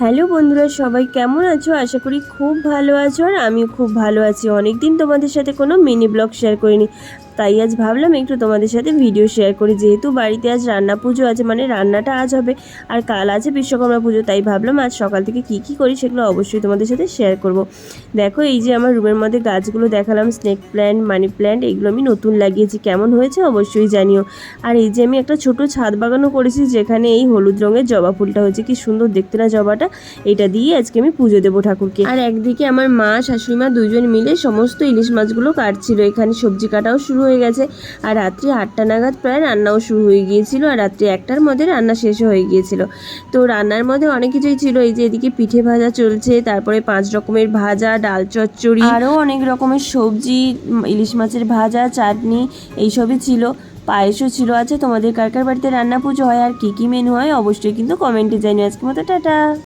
Hello বন্ধুরা, সবাই কেমন আছো? আশা করি খুব ভালো আছো আর আমিও খুব ভালো আছি। অনেক দিন তোমাদের সাথে কোনো মিনি ব্লগ শেয়ার করিনি। তাই আজ ভাবলাম একটু তোমাদের সাথে ভিডিও শেয়ার করি। যেহেতু বাড়িতে আজ রান্না পুজো আছে মানে রান্নাটা আজ হবে আর কাল আছে বিশ্বকর্মা পুজো, তাই ভাবলাম আজ সকাল থেকে কি কি করি সেগুলো অবশ্যই তোমাদের সাথে শেয়ার করব। দেখো, এই যে আমার রুমের মধ্যে গাছগুলো দেখালাম স্নেক প্ল্যান্ট মানি প্ল্যান্ট এগুলো আমি নতুন লাগিয়েছি। কেমন হয়েছে অবশ্যই জানিও। আর এই যে আমি একটা ছোট ছাদ বাগানও করেছি, যেখানে এই হলুদ রঙের জবা ফুলটা হয়েছে। কি সুন্দর দেখতে না জবাটা? এটা দিয়ে আজকে আমি পুজো দেবো ঠাকুরকে। আর একদিকে আমার মা, শাশুড়ি মা দুজন মিলে সমস্ত ইলিশ মাছগুলো কাটছিল। এখানে সবজি কাটাও শুরু হয়ে গেছে। আর রাত্রি আটটা নাগাদ প্রায় রান্নাও শুরু হয়ে গিয়েছিল আর রাত্রি একটার মধ্যে রান্না শেষ হয়ে গিয়েছিল। তো রান্নার মধ্যে অনেক কিছুই ছিল। এই যে এদিকে পিঠে ভাজা চলছে, তারপরে পাঁচ রকমের ভাজা, ডাল চচ্চড়ি আরও অনেক রকমের সবজি, ইলিশ মাছের ভাজা, চাটনি, এইসবই ছিল, পায়েসও ছিল আছে। তোমাদের কার কার বাড়িতে রান্না পুজো হয় আর কী কী মেনু হয়, অবশ্যই কিন্তু কমেন্টে জানিও। আজকে মতো টাটা।